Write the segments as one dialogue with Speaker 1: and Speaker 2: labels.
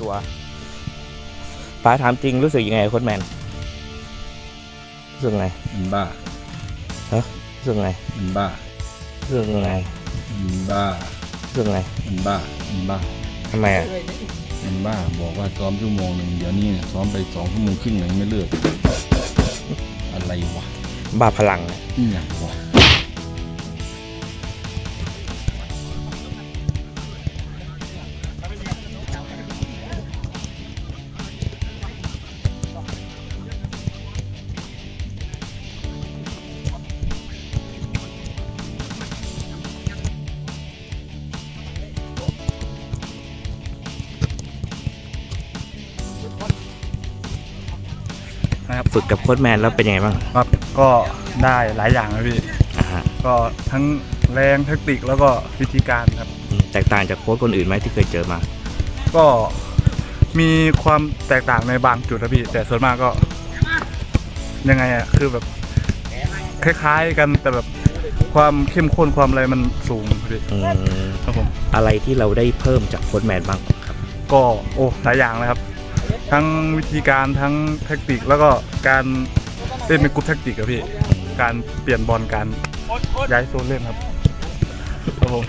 Speaker 1: ตัวป้าถามจริงรู้สึกยังไงโค้ชแมนรู้สึกไง
Speaker 2: มันบ้า
Speaker 1: รู้สึกไง
Speaker 2: มันบ้า
Speaker 1: รู้สึกไง
Speaker 2: มันบ้า
Speaker 1: รู้สึกไง
Speaker 2: มันบ้ามันบ้า
Speaker 1: ทำไมอะ
Speaker 2: มันบ้าบอกว่าซ้อมชั่วโมงหนึ่งเดี๋ยวนี้เนี่ยซ้อมไปสองชั่วโมงครึ่งยังไม่เลิกอะไรวะ
Speaker 1: บ้าพลังนะ
Speaker 2: นี่อย่างวะ
Speaker 1: ฝึกกับโค้ชแมนแล้วเป็นยังไงบ้าง
Speaker 3: ครับก็ได้หลายอย่างนะพี่
Speaker 1: อ่าฮะ
Speaker 3: ก็ทั้งแรงแทคติกแล้วก็วิธีการครับ
Speaker 1: อืมแตกต่างจากโค้ชคนอื่นไหมที่เคยเจอมา
Speaker 3: ก็มีความแตกต่างในบางจุดนะพี่ แต่ส่วนมากก็ ยังไงอะคือแบบคล้ายๆกันแต่แบบความเข้มข้นความอะไรมันสูงพี่
Speaker 1: อืม
Speaker 3: ครับผม
Speaker 1: อะไรที่เราได้เพิ่มจากโค้ชแมนบ้างครับ
Speaker 3: ก็โอ้หลายอย่างเลยครับ ทั้งวิธีการทั้งแทคติก แล้วก็การเล่นเป็นกรุ๊ปแทคติกอะพี่ การเปลี่ยนบอลการย้ายโซนเล่นครับครับผม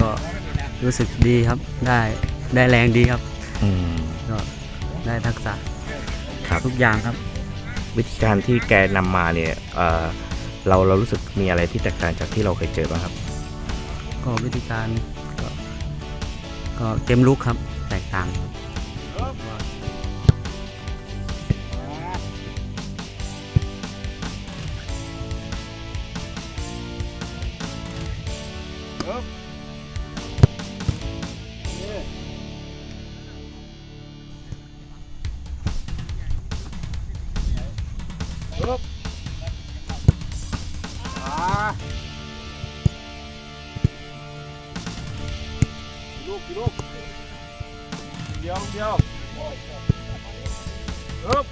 Speaker 4: ก็รู้สึกดีครับ ได้ได้แรงดีครับ
Speaker 1: อืม
Speaker 4: ก็ได้ทักษะ
Speaker 1: ครับ
Speaker 4: ทุกอย่างครับ
Speaker 1: วิธีการที่แกนำมาเนี่ยเอ่อเราเรารู้สึกมีอะไรที่แตกต่างจากที่เราเคยเจอบ้างครับ
Speaker 4: ก็วิธีการก็ก็เกมลุกครับ แตกต่าง
Speaker 3: ลูกลูกเดียวเดียวเอ๊บ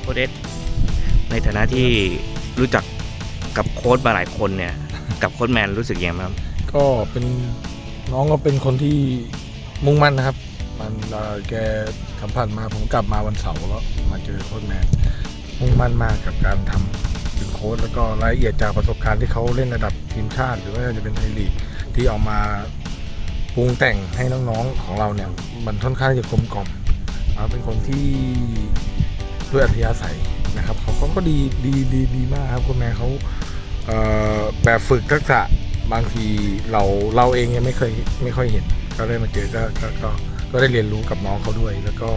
Speaker 1: โค้ชเอสในฐานะที่รู้จักกับโค้ชมาหลายคนเนี่ย กับโค้ชแมนรู้สึกยังไงบ้างครับ
Speaker 5: ก็เป็น น้องก็เป็นคนที่มุ่งมั่นนะครับ มันเอ่อแกสัมผัสมาผมกลับมาวันเสาร์แล้วมาเจอโค้ชแมนมุ่งมั่นมากกับการทำเป็นโค้ชแล้วก็รายละเอียดจากประสบการณ์ที่เขาเล่นระดับทีมชาติ หรือว่าจะเป็นไทยลีกที่เอามาปรุงแต่งให้น้องๆของเราเนี่ย มันค่อนข้างจะกลมกล่อมเขาเป็นคนที่ด้วยอัธยาศัยนะครับเขาก็ดีดีดีดีมากครับโค้ชแมนเขาเแบบฝึกทักษะ บางทีเราเราเองยังไม่เคยไม่ค่อยเห็น ก็ได้มาเจอก็ก็ก็ก็ได้เรียนรู้กับน้องเขาด้วย แล้วก็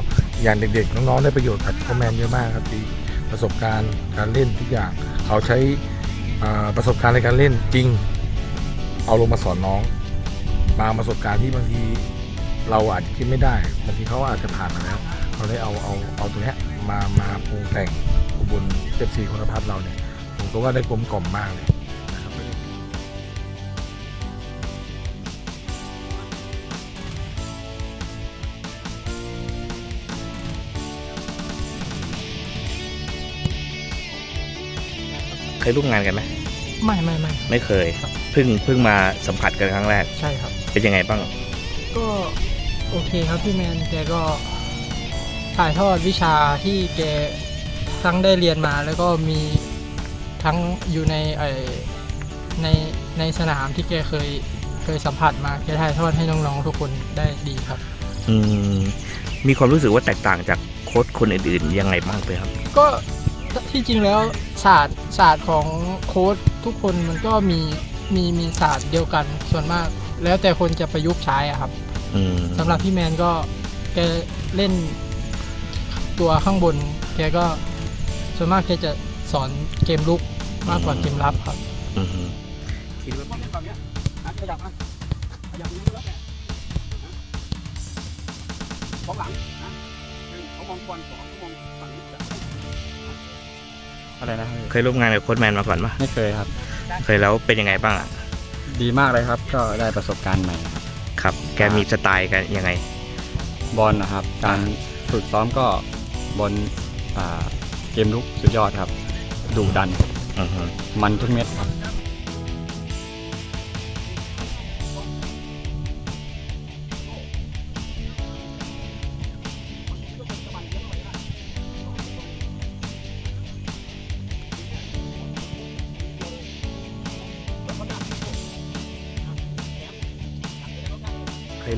Speaker 5: อย่างเด็กๆน้องๆได้ประโยชน์กับพ่อแมนเยอะมากครับดีประสบการณ์การเล่นทุกอย่าง เขาใช้ประสบการณ์ในการเล่นจริง เอาลงมาสอนน้องบางประสบการณ์ที่บางทีเราอาจจะคิดไม่ได้บางทีเขาอาจจะผ่านมาแล้วเขาได้เอาเอาเอาตรงเนี้มามาปรุงแต่งบนเจ็ดสีคุณภาพเราเนี่ยผมก็ว่าได้กลมกล่อมมากเลย
Speaker 1: ยร่วมงานกันไหม
Speaker 6: ไม่ไม่ไม่
Speaker 1: ไม่เคยเพิ่งเพิ่งมาสัมผัสกันครั้งแรก
Speaker 6: ใช่ครับ
Speaker 1: เป็นยังไงบ้าง
Speaker 6: ก็โอเคครับพี่แมนแกก็ถ่ายทอดวิชาที่แกทั้งได้เรียนมาแล้วก็มีทั้งอยู่ในไอในในสนามที่แกเคยเคยสัมผัสมาแกถ่ายทอดให้น้องๆทุกคนได้ดีครับ
Speaker 1: อืมมีความรู้สึกว่าแตกต่างจากโค้ชคนอื่นๆยังไงบ้างไหมครับ
Speaker 6: ก็ ที่จริงแล้วศาสตร์ศาสตร์ของโค้ดทุกคนมันก็มีมีมีศาสตร์เดียวกันส่วนมาก แล้วแต่คนจะประยุกต์ใช้อะครับ
Speaker 1: อืม
Speaker 6: สำหรับพี่แมนก็แกเล่นตัวข้างบน แกก็ส่วนมากแกจะสอนเกมลุกมากกว่าเกมรับครับ
Speaker 1: อือฮึคิดว่า
Speaker 4: อะ ไรนะ
Speaker 1: เคยร่วมงานกับโค้ชแมนมาก่อนปะ
Speaker 4: ไม่เคยครับ
Speaker 1: เคยแล้วเป็นยังไงบ้างอะ
Speaker 4: ดีมากเลยครับ ก็ได้ประสบการณ์ใหม่ครับ
Speaker 1: ครับ แกมีสไตล์กันยังไง
Speaker 4: บอลนะครับ การฝึกซ้อมก็บอลอ่าเกมลุกสุดยอดครับดุดัน
Speaker 1: อือฮึ
Speaker 4: มันทุกเม็ดครับ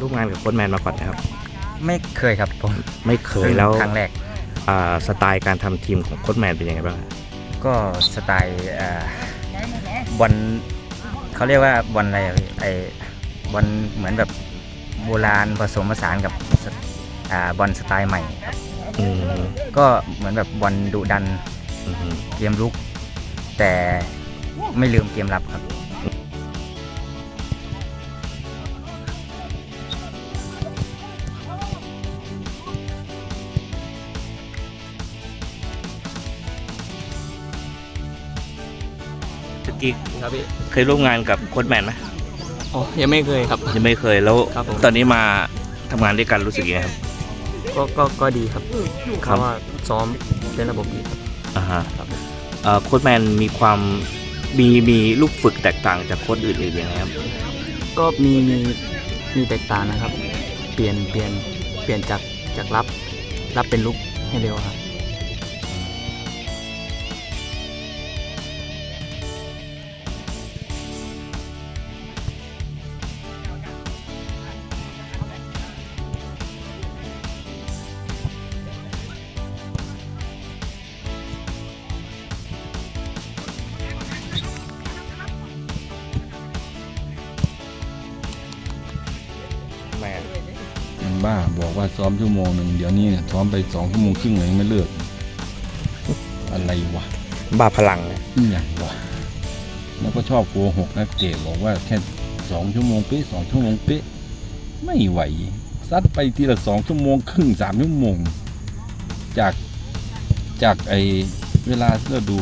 Speaker 1: ร่วมงานกับโค้ชแมนมาก่อนนะครับ
Speaker 7: ไม่เคยครับผม
Speaker 1: ไม่เคยแล้ว
Speaker 7: ครั้งแรก
Speaker 1: อ่าสไตล์การทำทีมของโค้ชแมนเป็นยังไงบ้าง
Speaker 7: ก็สไตล์อ่าบอลเขาเรียกว่าบอลอะไรอะพี่ไอบอลเหมือนแบบโบราณผสมผสานกับสอ่าบอลสไตล์ใหม่ครับ
Speaker 1: อืม
Speaker 7: ก็เหมือนแบบบอลดุดัน
Speaker 1: อือฮึ
Speaker 7: เกมลุก แต่ไม่ลืมเกมรับครับ
Speaker 4: ครับพี่
Speaker 1: เคยร่วมงานกับโค้ชแมนไหม
Speaker 4: อ๋อยังไม่เคยครับ
Speaker 1: ยังไม่เคยแล้ว
Speaker 4: ครับผม
Speaker 1: ตอนนี้มาทำงานด้วยกันรู้สึกยังไงครับ
Speaker 4: ก็ก็ก็ดีครับ
Speaker 1: ค
Speaker 4: เพ
Speaker 1: รับ
Speaker 4: ราะว่าซ้อมเป็นระบบดีครับ
Speaker 1: อ่าฮะเอ่อโค้ชแมนมีความมีมีลูกฝึกแตกต่างจากโค้ชอื่นๆยังไงครับ
Speaker 4: ก็มีมีมีแตกต่างนะครับ เปลี่ยนเปลี่ยนเปลี่ยนจากจากรับ รับเป็นลุกให้เร็วครับ
Speaker 2: บ้า บอกว่าซ้อมชั่วโมงหนึ่งเดี๋ยวนี้เนี่ยซ้อมไปสองชั่วโมงครึ่งเลยยังไม่เลิก อะไรวะ
Speaker 1: บ้าพลังเลย
Speaker 2: อหย่างวะแล้วก็ชอบโกหกนักเตะบอกว่าแค่สองชั่วโมงเป๊ะสองชั่วโมงเป๊ะไม่ไหวซัดไปทีละสองชั่วโมงครึ่งสามชั่วโมง จากจากไอเวลาที่เราดู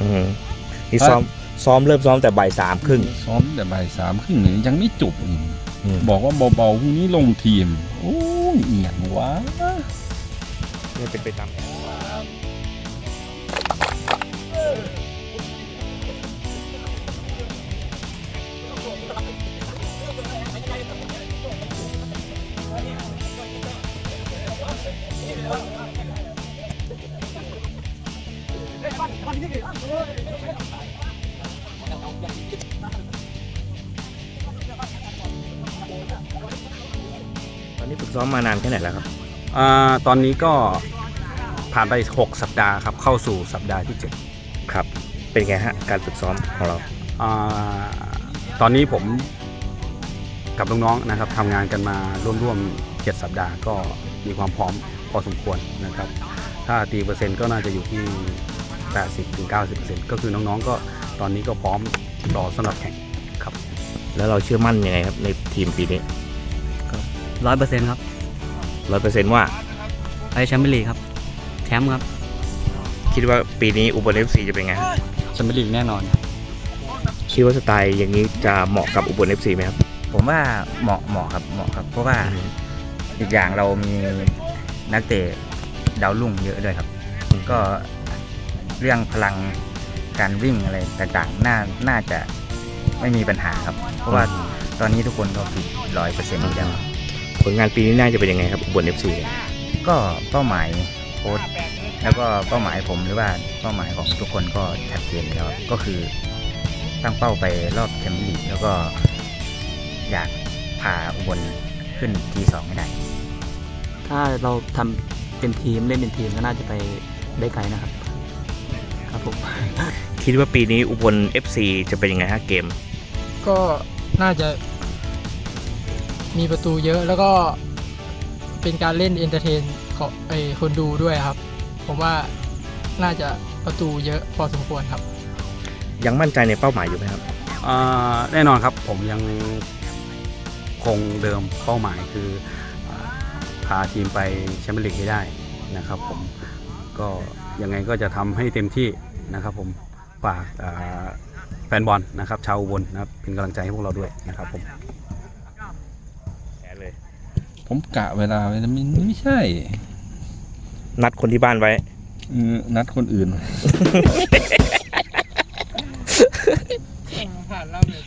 Speaker 1: อือฮึนี่ซ้อมซ้อมเริ่มซ้อมแต่บ่ายสามครึ่ง
Speaker 2: ซ้อมแต่บ่ายสามครึ่งเนี่ยยังไม่จบอีก
Speaker 1: อืม
Speaker 2: บอกว่าเบาๆพรุ่งนี้ลงทีม โอ้ยเอียงวะ
Speaker 1: ไม่เป็นไปตามแผนตอน ซ้อมมานานแค่ไหนแล้วครับ
Speaker 8: อ่าตอนนี้ก็ผ่านไป 6 สัปดาห์ครับ เข้าสู่สัปดาห์ที่
Speaker 1: ครับ เป็นไงฮะการฝึกซ้อมของเรา
Speaker 8: 7อ่าตอนนี้ผมกับน้องๆนะครับทำงานกันมาร่วมๆ7สัปดาห์ก็มีความพร้อมพอสมควรนะครับ ถ้าตีเปอร์เซ็นต์ก็น่าจะอยู่ที่ 80-90%ก็คือน้องๆ ก็ตอนนี้ก็พร้อมรอสำหรับแข่งครับ
Speaker 1: แล้วเราเชื่อมั่นยังไงครับในทีมปีนี้
Speaker 4: ร้อยเปอร์เซ็นต์ครับ
Speaker 1: ร้อยเปอร์เซ็นต์ว่า
Speaker 4: ไปแชมเปี้ยนลีกครับ แชมป์ครับ
Speaker 1: คิดว่าปีนี้อุบลเอฟซีจะเป็นไง
Speaker 4: แชมเปี้ยนลีกแน่นอน
Speaker 1: คิดว่าสไตล์อย่างนี้จะเหมาะกับอุบลเอฟซีไหมครับ
Speaker 7: ผมว่าเหมาะเหมาะครับเหมาะครับ เพราะว่าอีกอย่างเรามีนักเตะดาวรุ่งเยอะด้วยครับ ก็เรื่องพลังการวิ่งอะไรต่างๆ น่าน่าจะไม่มีปัญหาครับ เพราะว่าตอนนี้ทุกคนก็ฟิตร้อยเปอร์เซ็นต์แล้ว
Speaker 1: ผลงานปีนี้น่าจะเป็นยังไงครับอุบลเอฟซี
Speaker 7: ก็เป้าหมายโค้ชแล้วก็เป้าหมายผมหรือว่าเป้าหมายของทุกคนก็ชัดเจนแล้วครับก็คือตั้งเป้าไปรอบแชมเปี้ยนลีกแล้วก็อยากพาอุบลขึ้นทีสองให้ได้
Speaker 4: ถ้าเราทำเป็นทีมเล่นเป็นทีมก็น่าจะไปได้ไกลนะครับ ครับผม
Speaker 1: คิดว่าปีนี้อุบลเอฟซีจะเป็นยังไงฮะเกม
Speaker 6: ก็น่าจะ มีประตูเยอะแล้วก็เป็นการเล่นเอนเตอร์เทนของไอคนดูด้วยครับ ผมว่าน่าจะประตูเยอะพอสมควรครับ
Speaker 1: ยังมั่นใจในเป้าหมายอยู่ไหมครับ
Speaker 8: อ่าแน่นอนครับผมยังคงเดิมเป้าหมายคืออาพาทีมไปแชมเปี้ยนลีกให้ได้นะครับผมก็ยังไงก็จะทำให้เต็มที่นะครับผมฝากอ่าแฟนบอลนะครับชาวอุบลนะครับเป็นกำลังใจให้พวกเราด้วยนะครับผม
Speaker 2: ผมกะเวลาไว้แล้วมันไม่ใช่
Speaker 1: นัดคนที่บ้านไว้
Speaker 2: เออนัดคนอื่น
Speaker 6: ผ่านรอบเลย